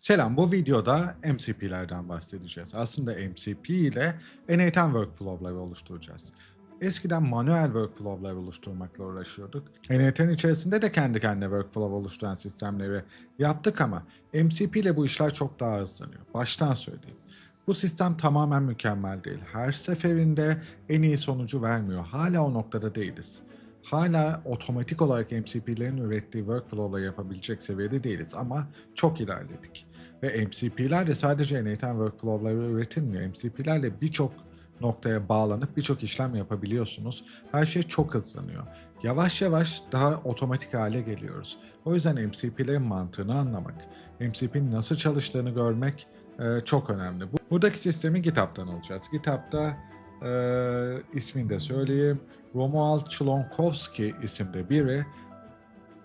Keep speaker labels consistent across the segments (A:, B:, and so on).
A: Selam, bu videoda MCP'lerden bahsedeceğiz. Aslında MCP ile N8 workflow'ları oluşturacağız. Eskiden manuel workflow'lar oluşturmakla uğraşıyorduk. N8 içerisinde de kendi kendine workflow oluşturan sistemleri yaptık ama MCP ile bu işler çok daha hızlanıyor. Baştan söyleyeyim. Bu sistem tamamen mükemmel değil. Her seferinde en iyi sonucu vermiyor. Hala o noktada değiliz. Hala otomatik olarak MCP'lerin ürettiği workflow'la yapabilecek seviyede değiliz ama çok ilerledik. Ve MCP'ler de sadece N8 workflow'ları üretilmiyor. MCP'lerle birçok noktaya bağlanıp birçok işlem yapabiliyorsunuz. Her şey çok hızlanıyor. Yavaş yavaş daha otomatik hale geliyoruz. O yüzden MCP'lerin mantığını anlamak, MCP'nin nasıl çalıştığını görmek e, çok önemli. Bu, buradaki sistemi GitHub'dan alacağız. GitHub'da e, ismini de söyleyeyim. Romuald Chlonkowski isimli biri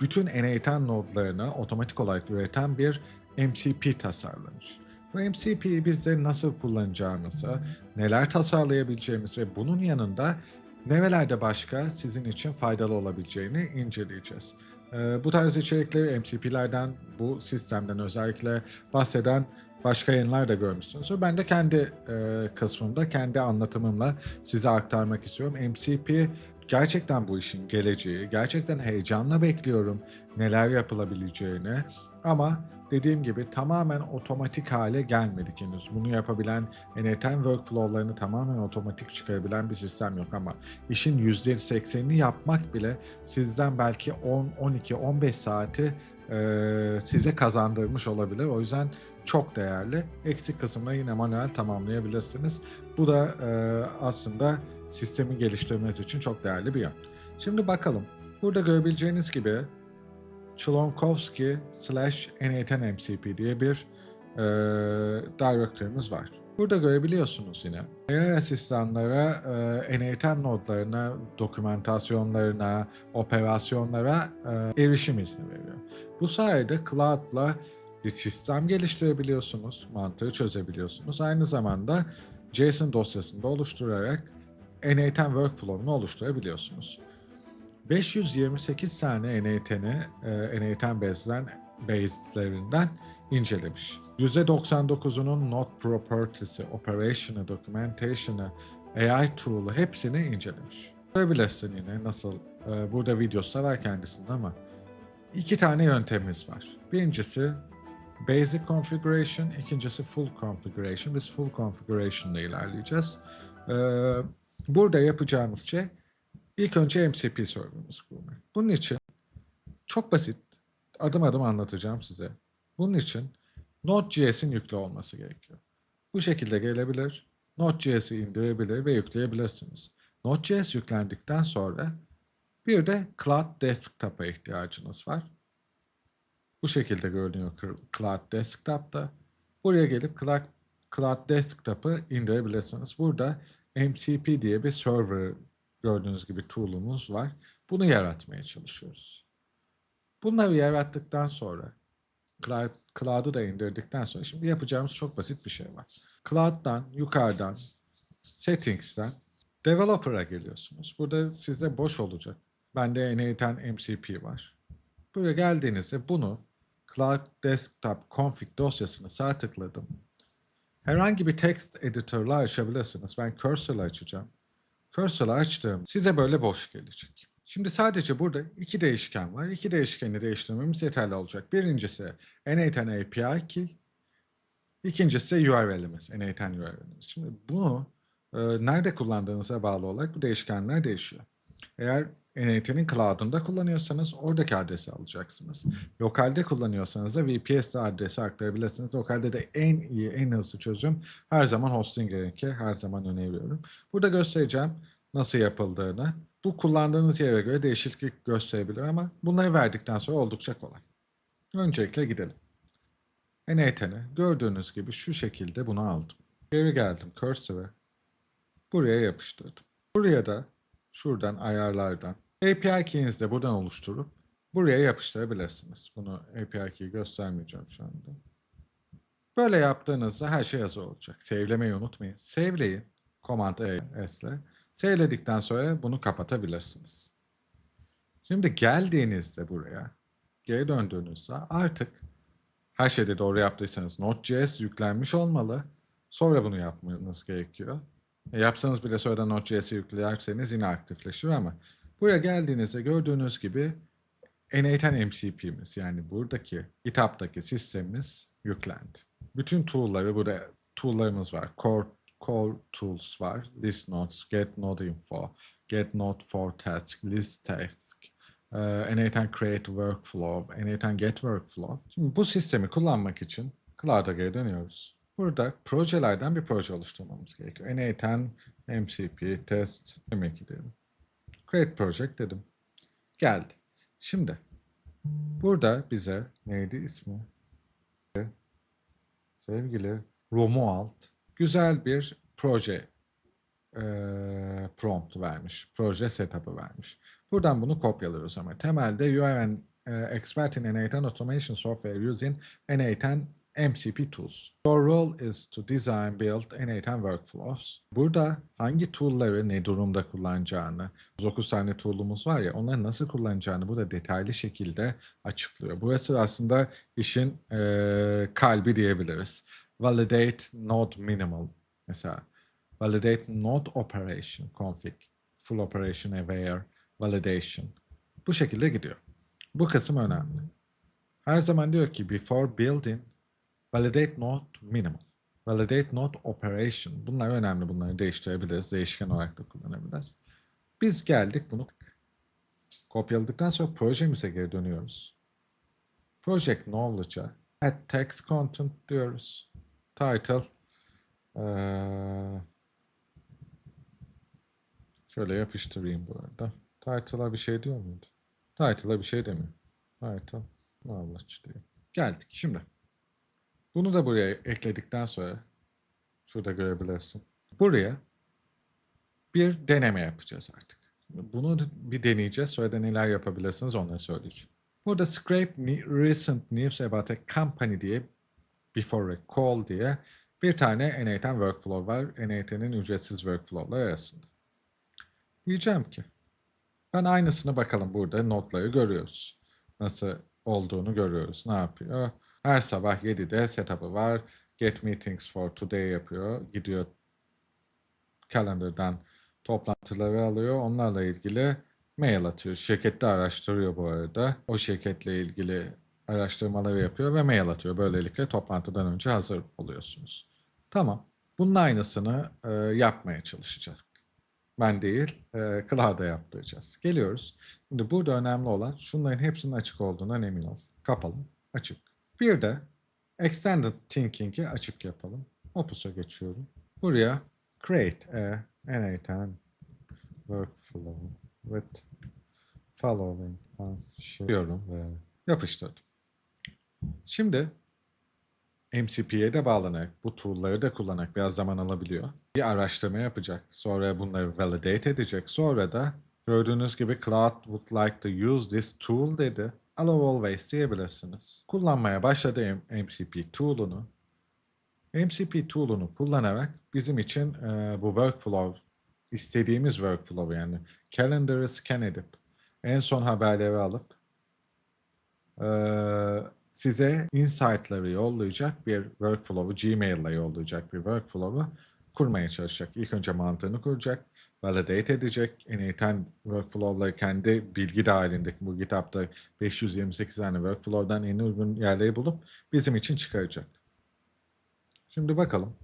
A: bütün N8 nodlarını otomatik olarak üreten bir MCP tasarlamış. Bu MCP'yi bizde nasıl kullanacağımızı, neler tasarlayabileceğimizi ve bunun yanında nerelerde başka sizin için faydalı olabileceğini inceleyeceğiz. Ee, bu tarz içerikleri MCP'lerden, bu sistemden özellikle bahseden başka yayınlar da görmüşsünüz. Ben de kendi e, kısmımda, kendi anlatımımla size aktarmak istiyorum. MCP gerçekten bu işin geleceği, gerçekten heyecanla bekliyorum neler yapılabileceğini. Ama dediğim gibi tamamen otomatik hale gelmedik henüz. Bunu yapabilen N8 workflow'larını tamamen otomatik çıkarabilen bir sistem yok ama işin %80'ini yapmak bile sizden belki 10, 12, 15 saati e, size kazandırmış olabilir. O yüzden çok değerli. Eksik kısımda yine manuel tamamlayabilirsiniz. Bu da e, aslında sistemi geliştirmeniz için çok değerli bir yön. Şimdi bakalım. Burada görebileceğiniz gibi Chlonkowski slash N8 MCP diye bir e, directory'miz var. Burada görebiliyorsunuz yine. AI asistanlara e, N8 nodlarına, dokümentasyonlarına, operasyonlara e, erişim izni veriyor. Bu sayede Cloud'la bir sistem geliştirebiliyorsunuz, mantığı çözebiliyorsunuz. Aynı zamanda JSON dosyasında oluşturarak N8 workflow'unu oluşturabiliyorsunuz. 528 tane N8'ni e, N8 base'den, base'lerinden incelemiş. %99'unun Node Properties'i, Operation'ı, Documentation'ı, AI Tool'u hepsini incelemiş. Görebilirsin yine nasıl, e, burada videosu var kendisinde ama iki tane yöntemimiz var. Birincisi Basic Configuration, ikincisi Full Configuration. Biz Full Configuration ile ilerleyeceğiz. Burada yapacağımız şey ilk önce MCP server'ımızı kurmak. Bunun için çok basit, adım adım anlatacağım size. Bunun için Node.js'in yüklü olması gerekiyor. Bu şekilde gelebilir. Node.js'i indirebilir ve yükleyebilirsiniz. Node.js yüklendikten sonra bir de Cloud Desktop'a ihtiyacınız var. Bu şekilde görünüyor Cloud Desktop'ta. Buraya gelip Cloud, Cloud Desktop'ı indirebilirsiniz. Burada MCP diye bir server gördüğünüz gibi tool'umuz var. Bunu yaratmaya çalışıyoruz. Bunları yarattıktan sonra Cloud, Cloud'u da indirdikten sonra şimdi yapacağımız çok basit bir şey var. Cloud'dan, yukarıdan, Settings'ten Developer'a geliyorsunuz. Burada size boş olacak. Bende N8 MCP var. Buraya geldiğinizde bunu Cloud Desktop Config dosyasını sağ tıkladım. Herhangi bir text editor'la açabilirsiniz. Ben cursor'la açacağım. Cursor'la açtığım size böyle boş gelecek. Şimdi sadece burada iki değişken var. İki değişkeni değiştirmemiz yeterli olacak. Birincisi N8 API key. İkincisi URL'imiz, N8 URL'imiz. Şimdi bunu e, nerede kullandığınıza bağlı olarak bu değişkenler değişiyor. Eğer N8'in cloud'unda kullanıyorsanız oradaki adresi alacaksınız. Lokalde kullanıyorsanız da VPS adresi aktarabilirsiniz. Lokalde de en iyi, en hızlı çözüm her zaman hosting gerekir. Her zaman öneriyorum. Burada göstereceğim nasıl yapıldığını. Bu kullandığınız yere göre değişiklik gösterebilir ama bunları verdikten sonra oldukça kolay. Öncelikle gidelim. N8'i gördüğünüz gibi şu şekilde bunu aldım. Geri geldim cursor'ı. Buraya yapıştırdım. Buraya da şuradan ayarlardan API key'inizi de buradan oluşturup buraya yapıştırabilirsiniz. Bunu API key göstermeyeceğim şu anda. Böyle yaptığınızda her şey hazır olacak. Save'lemeyi unutmayın. Save'leyin. Command E S ile. Save'ledikten sonra bunu kapatabilirsiniz. Şimdi geldiğinizde buraya, geri döndüğünüzde artık her şeyde doğru yaptıysanız Node.js yüklenmiş olmalı. Sonra bunu yapmanız gerekiyor. E, yapsanız bile sonradan Node.js'i yüklerseniz yine aktifleşir ama buraya geldiğinizde gördüğünüz gibi N8 MCP'miz yani buradaki GitHub'daki sistemimiz yüklendi. Bütün tool'ları burada tool'larımız var. Core, core tools var. List notes, get node info, get node for task, list task, e, N8 create workflow, N8 get workflow. Şimdi bu sistemi kullanmak için Cloud'a geri dönüyoruz. Burada projelerden bir proje oluşturmamız gerekiyor. N8 MCP test 22 diyelim. Create project dedim. Geldi. Şimdi burada bize neydi ismi? Sevgili Romuald güzel bir proje eee, prompt vermiş. Proje setup'ı vermiş. Buradan bunu kopyalıyoruz ama temelde you are an expert in N8 automation software using N8 MCP tools. Your role is to design, build N8 workflows. Burada hangi tool'ları ne durumda kullanacağını, 9 tane tool'umuz var ya onları nasıl kullanacağını burada detaylı şekilde açıklıyor. Burası aslında işin eee, kalbi diyebiliriz. Validate node minimal mesela. Validate node operation config. Full operation aware validation. Bu şekilde gidiyor. Bu kısım önemli. Her zaman diyor ki before building validate node minimal. Validate node operation. Bunlar önemli. Bunları değiştirebiliriz. Değişken olarak da kullanabiliriz. Biz geldik bunu kopyaladıktan sonra projemize geri dönüyoruz. Project knowledge'a add text content diyoruz. Title eee, şöyle yapıştırayım bu arada. Title'a bir şey diyor muydu? Title'a bir şey demiyor. Title knowledge diyor. Geldik şimdi. Bunu da buraya ekledikten sonra şurada görebilirsin. Buraya bir deneme yapacağız artık. Bunu bir deneyeceğiz. Sonra da neler yapabilirsiniz onları söyleyeceğim. Burada scrape recent news about a company diye before a call diye bir tane N8'ten workflow var. N8'nin ücretsiz workflow'lar arasında. Diyeceğim ki ben aynısını bakalım burada notları görüyoruz. Nasıl olduğunu görüyoruz. Ne yapıyor? Her sabah 7'de setup'ı var. Get meetings for today yapıyor. Gidiyor calendar'dan toplantıları alıyor. Onlarla ilgili mail atıyor. Şirkette araştırıyor bu arada. O şirketle ilgili araştırmaları yapıyor ve mail atıyor. Böylelikle toplantıdan önce hazır oluyorsunuz. Tamam. Bunun aynısını e, yapmaya çalışacak. Ben değil, e, Cloud'a yaptıracağız. Geliyoruz. Şimdi burada önemli olan şunların hepsinin açık olduğundan emin ol. Kapalı, açık. Bir de Extended Thinking'i açık yapalım. Opus'a geçiyorum. Buraya create a N8 workflow with following function diyorum ve yapıştırdım. Şimdi MCP'ye de bağlanarak, bu tool'ları da kullanarak biraz zaman alabiliyor. Bir araştırma yapacak. Sonra bunları validate edecek. Sonra da gördüğünüz gibi Cloud would like to use this tool dedi. Allow always diyebilirsiniz. Kullanmaya başladı M- MCP tool'unu. MCP tool'unu kullanarak bizim için e, bu workflow, istediğimiz workflow yani calendar'ı scan edip en son haberleri alıp e, size insight'ları yollayacak bir workflow'u, Gmail'la yollayacak bir workflow'u kurmaya çalışacak. İlk önce mantığını kuracak, validate edecek. N8 workflow'ları kendi bilgi dahilindeki bu GitHub'da 528 tane workflow'dan en uygun yerleri bulup bizim için çıkaracak. Şimdi bakalım.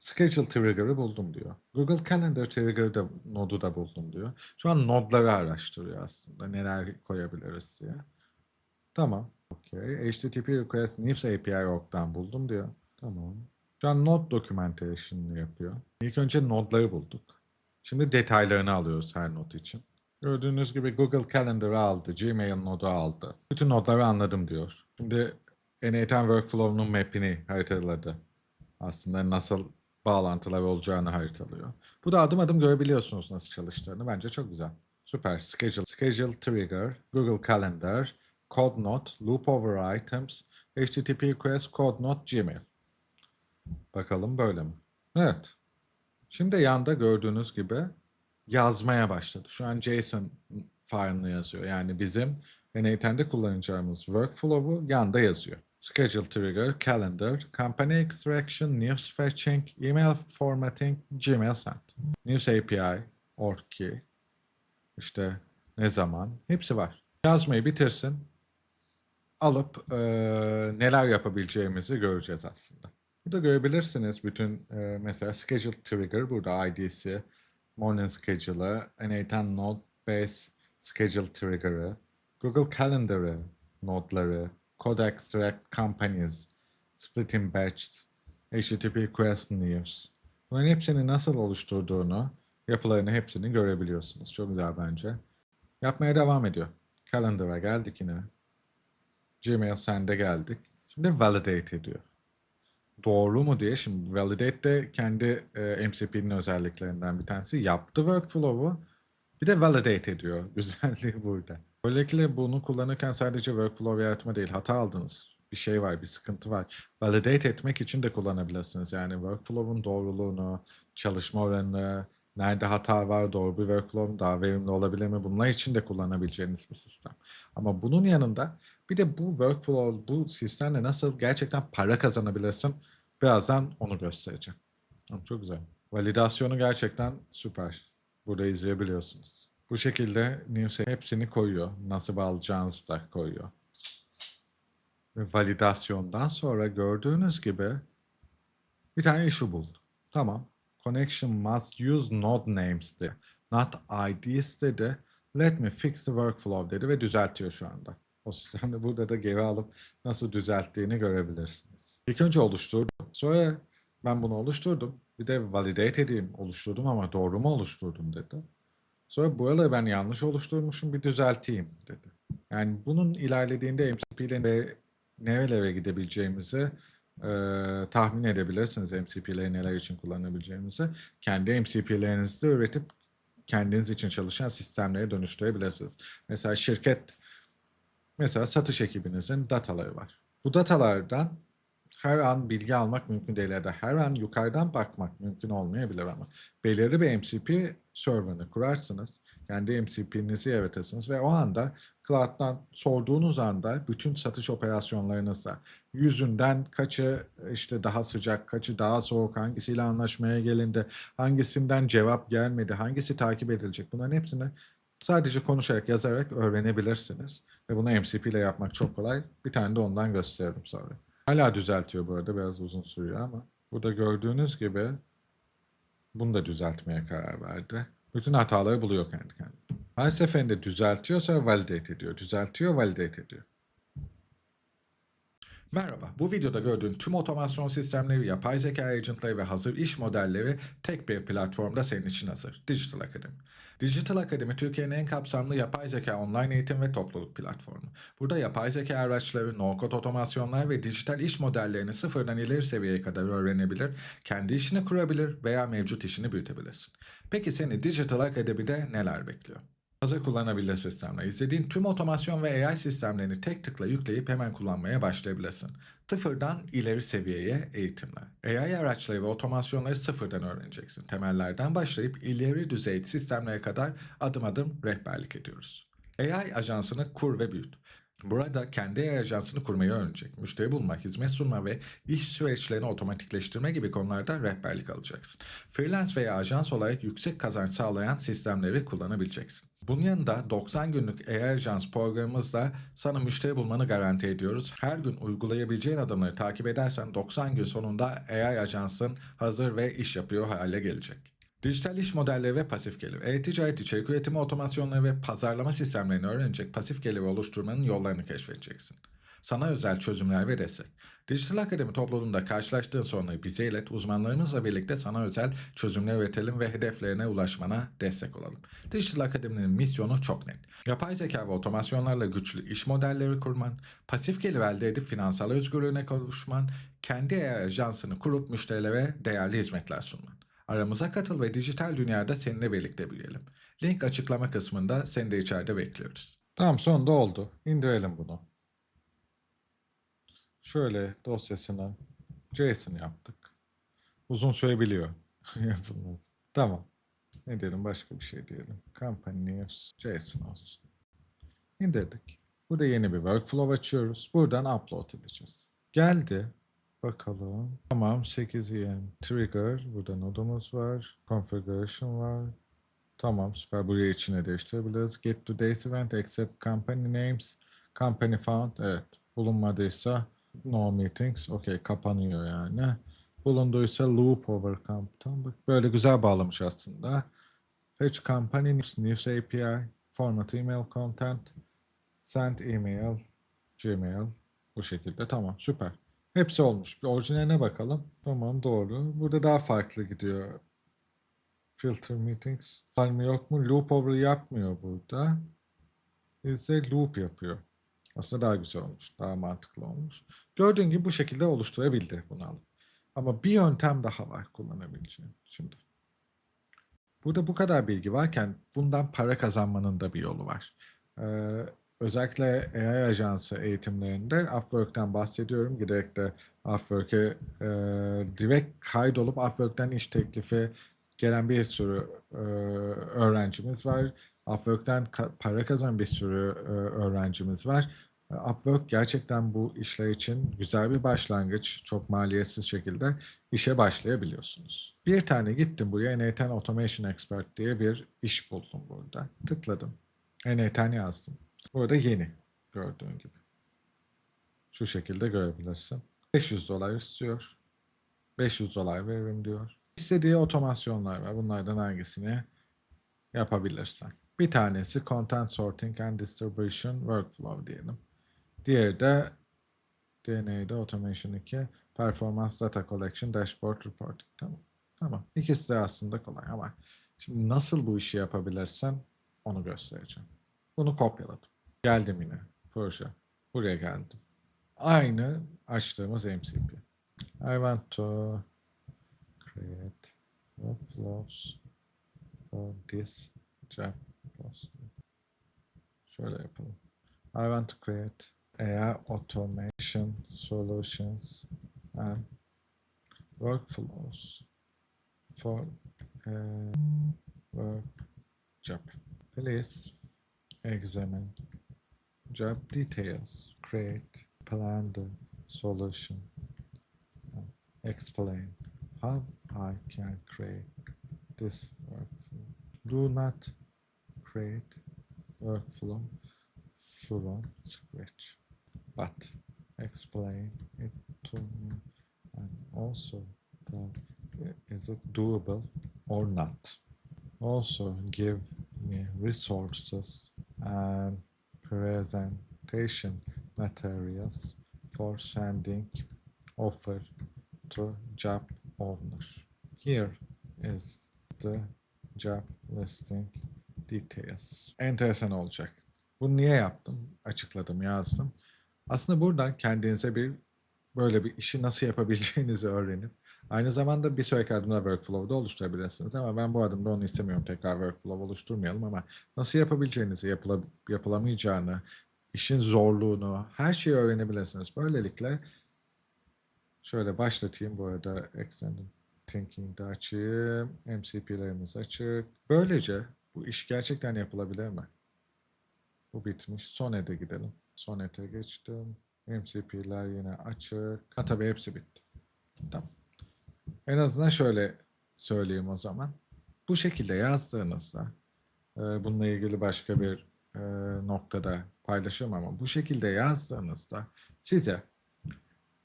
A: Schedule Trigger'ı buldum diyor. Google Calendar Trigger'ı da nodu da buldum diyor. Şu an nodları araştırıyor aslında. Neler koyabiliriz diye. Tamam. Okay. HTTP request Nifs API org'dan buldum diyor. Tamam. Şu an node documentation'ını yapıyor. İlk önce nodları bulduk. Şimdi detaylarını alıyoruz her not için. Gördüğünüz gibi Google Calendar'ı aldı, Gmail nodu aldı. Bütün nodları anladım diyor. Şimdi N8 Workflow'un map'ini haritaladı. Aslında nasıl bağlantılar olacağını haritalıyor. Bu da adım adım görebiliyorsunuz nasıl çalıştığını. Bence çok güzel. Süper. Schedule, schedule trigger, Google Calendar, code note, loop over items, HTTP request, code note, Gmail. Bakalım böyle mi? Evet. Şimdi yanda gördüğünüz gibi yazmaya başladı. Şu an JSON file'ını yazıyor. Yani bizim N8'de kullanacağımız workflow'u yanda yazıyor. Schedule Trigger, Calendar, Company Extraction, News Fetching, Email Formatting, Gmail Send. News API, ORCKey, işte ne zaman, hepsi var. Yazmayı bitirsin, alıp eee, neler yapabileceğimizi göreceğiz aslında. Burada görebilirsiniz bütün eee, mesela Schedule Trigger burada ID'si, Morning Schedule'ı, N8 Node Base Schedule Trigger'ı, Google Calendar'ı, nodları, Code Extract Companies, Splitting Batches, HTTP Quest News. Bunların hepsini nasıl oluşturduğunu, yapılarını hepsini görebiliyorsunuz. Çok güzel bence. Yapmaya devam ediyor. Calendar'a geldik yine. Gmail Send'e geldik. Şimdi validate ediyor. Doğru mu diye şimdi validate de kendi e, MCP'nin özelliklerinden bir tanesi. Yaptı workflow'u bir de validate ediyor. Güzelliği burada. Böylelikle bunu kullanırken sadece workflow yaratma değil hata aldınız. Bir şey var, bir sıkıntı var. Validate etmek için de kullanabilirsiniz. Yani workflow'un doğruluğunu, çalışma oranını, nerede hata var, doğru bir workflow daha verimli olabilir mi? Bunlar için de kullanabileceğiniz bir sistem. Ama bunun yanında bir de bu workflow, bu sistemle nasıl gerçekten para kazanabilirsin? Birazdan onu göstereceğim. Çok güzel. Validasyonu gerçekten süper. Burada izleyebiliyorsunuz. Bu şekilde News'e hepsini koyuyor. Nasıl bağlayacağınızı da koyuyor. Ve validasyondan sonra gördüğünüz gibi bir tane issue buldu. Tamam. Connection must use node names dedi. Not IDs dedi. Let me fix the workflow dedi ve düzeltiyor şu anda. O sistemde burada da geri alıp nasıl düzelttiğini görebilirsiniz. İlk önce oluşturdu. Sonra ben bunu oluşturdum. Bir de validate edeyim oluşturdum ama doğru mu oluşturdum dedi. Sonra buraları ben yanlış oluşturmuşum bir düzelteyim dedi. Yani bunun ilerlediğinde MCP ile ne- nerelere gidebileceğimizi e, tahmin edebilirsiniz MCP'leri neler için kullanabileceğimizi. Kendi MCP'lerinizi de üretip kendiniz için çalışan sistemlere dönüştürebilirsiniz. Mesela şirket, mesela satış ekibinizin dataları var. Bu datalardan her an bilgi almak mümkün değil ya da her an yukarıdan bakmak mümkün olmayabilir ama belirli bir MCP server'ını kurarsınız. Kendi MCP'nizi yaratırsınız ve o anda cloud'dan sorduğunuz anda bütün satış operasyonlarınızda yüzünden kaçı işte daha sıcak, kaçı daha soğuk, hangisiyle anlaşmaya gelindi, hangisinden cevap gelmedi, hangisi takip edilecek bunların hepsini sadece konuşarak, yazarak öğrenebilirsiniz. Ve bunu MCP ile yapmak çok kolay. Bir tane de ondan gösteririm sonra. Hala düzeltiyor bu arada biraz uzun sürüyor ama burada gördüğünüz gibi bunu da düzeltmeye karar verdi. Bütün hataları buluyor kendi kendine. Her seferinde düzeltiyor sonra validate ediyor. Düzeltiyor, validate ediyor. Merhaba, bu videoda gördüğün tüm otomasyon sistemleri, yapay zeka agentları ve hazır iş modelleri tek bir platformda senin için hazır. Digital Academy. Digital Academy Türkiye'nin en kapsamlı yapay zeka online eğitim ve topluluk platformu. Burada yapay zeka araçları, no-code otomasyonlar ve dijital iş modellerini sıfırdan ileri seviyeye kadar öğrenebilir, kendi işini kurabilir veya mevcut işini büyütebilirsin. Peki seni Digital Academy'de neler bekliyor? Hazır kullanabilir sistemler. İzlediğin tüm otomasyon ve AI sistemlerini tek tıkla yükleyip hemen kullanmaya başlayabilirsin. Sıfırdan ileri seviyeye eğitimler. AI araçları ve otomasyonları sıfırdan öğreneceksin. Temellerden başlayıp ileri düzey sistemlere kadar adım adım rehberlik ediyoruz. AI ajansını kur ve büyüt. Burada kendi AI ajansını kurmayı öğrenecek. Müşteri bulma, hizmet sunma ve iş süreçlerini otomatikleştirme gibi konularda rehberlik alacaksın. Freelance veya ajans olarak yüksek kazanç sağlayan sistemleri kullanabileceksin. Bunun yanında 90 günlük AI Ajans programımızla sana müşteri bulmanı garanti ediyoruz. Her gün uygulayabileceğin adımları takip edersen 90 gün sonunda AI Ajansın hazır ve iş yapıyor hale gelecek. Dijital iş modelleri ve pasif gelir. E-ticaret içerik üretimi otomasyonları ve pazarlama sistemlerini öğrenecek pasif gelir oluşturmanın yollarını keşfedeceksin. Sana özel çözümler ve destek. Dijital Akademi topluluğunda karşılaştığın sorunları bize ilet, uzmanlarımızla birlikte sana özel çözümler üretelim ve hedeflerine ulaşmana destek olalım. Dijital Akademi'nin misyonu çok net. Yapay zeka ve otomasyonlarla güçlü iş modelleri kurman, pasif gelir elde edip finansal özgürlüğüne kavuşman, kendi ajansını kurup müşterilere değerli hizmetler sunman. Aramıza katıl ve dijital dünyada seninle birlikte büyüyelim. Link açıklama kısmında seni de içeride bekliyoruz. Tamam sonunda oldu. İndirelim bunu. Şöyle dosyasına JSON yaptık. Uzun sürebiliyor yapılması. Tamam. Ne diyelim başka bir şey diyelim. Company news JSON olsun. İndirdik. Burada yeni bir workflow açıyoruz. Buradan upload edeceğiz. Geldi. Bakalım. Tamam 8 EM trigger. Burada nodumuz var. Configuration var. Tamam süper. Buraya içine değiştirebiliriz. Get to date event. Accept company names. Company found. Evet. Bulunmadıysa no meetings. Okey kapanıyor yani. Bulunduysa loop overcome. Tamam bak böyle güzel bağlamış aslında. Fetch company news, news API. Format email content. Send email. Gmail. Bu şekilde tamam süper. Hepsi olmuş. Bir orijinaline bakalım. Tamam doğru. Burada daha farklı gidiyor. Filter meetings. Var mı yok mu? Loop over yapmıyor burada. Ise loop yapıyor. Aslında daha güzel olmuş. Daha mantıklı olmuş. Gördüğün gibi bu şekilde oluşturabildi bunu. Ama bir yöntem daha var kullanabileceğin. Şimdi. Burada bu kadar bilgi varken bundan para kazanmanın da bir yolu var. Ee, özellikle AI ajansı eğitimlerinde Upwork'ten bahsediyorum. Giderek de Upwork'e e, direkt kaydolup Upwork'ten iş teklifi gelen bir sürü e, öğrencimiz var. Upwork'ten para kazanan bir sürü e, öğrencimiz var. E, Upwork gerçekten bu işler için güzel bir başlangıç. Çok maliyetsiz şekilde işe başlayabiliyorsunuz. Bir tane gittim buraya N10 Automation Expert diye bir iş buldum burada. Tıkladım. N10 yazdım. Burada yeni gördüğün gibi. Şu şekilde görebilirsin. 500 dolar istiyor. 500 dolar veririm diyor. İstediği otomasyonlar var. Bunlardan hangisini yapabilirsen. Bir tanesi Content Sorting and Distribution Workflow diyelim. Diğeri de DNA'da Automation 2 Performance Data Collection Dashboard Reporting. Tamam. Tamam. İkisi de aslında kolay ama şimdi nasıl bu işi yapabilirsen onu göstereceğim. Bunu kopyaladım. Geldim yine. Proje. Buraya geldim. Aynı açtığımız MCP. I want to create workflows for this job Şöyle yapalım. I want to create AI automation solutions and workflows for a work job. Please examine job details, create, plan the solution, explain how I can create this workflow. Do not create workflow from scratch, but explain it to me and also tell is it doable or not. Also give me resources and presentation materials for sending offer to job owners Here is the job listing details. Enteresan olacak. Bunu niye yaptım? Açıkladım, yazdım. Aslında buradan kendinize bir böyle bir işi nasıl yapabileceğinizi öğrenip aynı zamanda bir sonraki adımda workflow'da oluşturabilirsiniz ama ben bu adımda onu istemiyorum. Tekrar workflow oluşturmayalım ama nasıl yapabileceğinizi, yapıla, yapılamayacağını, işin zorluğunu, her şeyi öğrenebilirsiniz. Böylelikle şöyle başlatayım bu arada Extended Thinking'de açayım. MCP'lerimiz açık. Böylece bu iş gerçekten yapılabilir mi? Bu bitmiş. Sonet'e gidelim. Sonet'e geçtim. MCP'ler yine açık. Ha tabii hepsi bitti. Tamam. En azından şöyle söyleyeyim o zaman. Bu şekilde yazdığınızda e, bununla ilgili başka bir e, noktada paylaşırım ama bu şekilde yazdığınızda size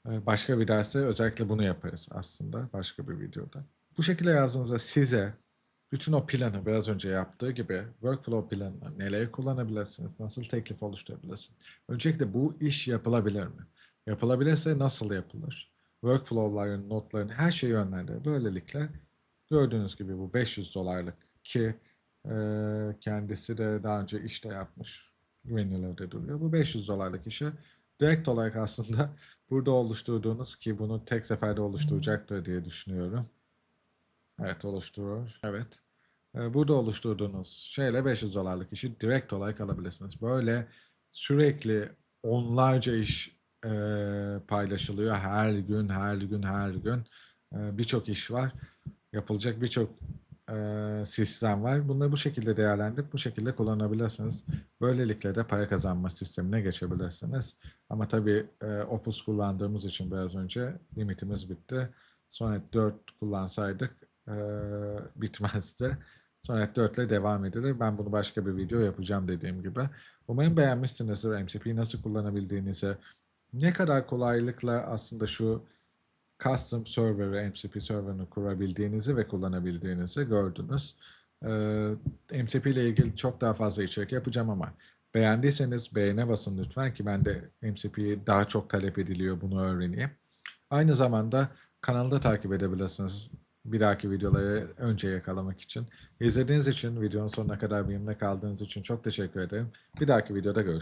A: e, başka bir derste özellikle bunu yaparız aslında başka bir videoda. Bu şekilde yazdığınızda size bütün o planı biraz önce yaptığı gibi workflow planını neleri kullanabilirsiniz, nasıl teklif oluşturabilirsiniz? Öncelikle bu iş yapılabilir mi? Yapılabilirse nasıl yapılır? Workflow'ların, notlarını her şeyi yönlendirir. Böylelikle gördüğünüz gibi bu 500 dolarlık ki e, kendisi de daha önce işte yapmış. Güvenilirde duruyor. Bu 500 dolarlık işi direkt olarak aslında burada oluşturduğunuz ki bunu tek seferde oluşturacaktır diye düşünüyorum. Evet oluşturuyor. Evet. Ee, Burada oluşturduğunuz şeyle 500 dolarlık işi direkt olarak alabilirsiniz. Böyle sürekli onlarca iş e, paylaşılıyor. Her gün, her gün, her gün. E, birçok iş var. Yapılacak birçok eee, sistem var. Bunları bu şekilde değerlendirip bu şekilde kullanabilirsiniz. Böylelikle de para kazanma sistemine geçebilirsiniz. Ama tabii eee, Opus kullandığımız için biraz önce limitimiz bitti. Sonnet 4 kullansaydık eee, bitmezdi. Sonnet 4 ile devam edilir. Ben bunu başka bir video yapacağım dediğim gibi. Umarım beğenmişsinizdir. MCP'yi nasıl kullanabildiğinizi, ne kadar kolaylıkla aslında şu custom server ve MCP serverını kurabildiğinizi ve kullanabildiğinizi gördünüz. Ee, MCP ile ilgili çok daha fazla içerik yapacağım ama beğendiyseniz beğene basın lütfen ki ben de MCP'yi daha çok talep ediliyor bunu öğreneyim. Aynı zamanda kanalda takip edebilirsiniz bir dahaki videoları önce yakalamak için. İzlediğiniz için, videonun sonuna kadar benimle kaldığınız için çok teşekkür ederim. Bir dahaki videoda görüşürüz.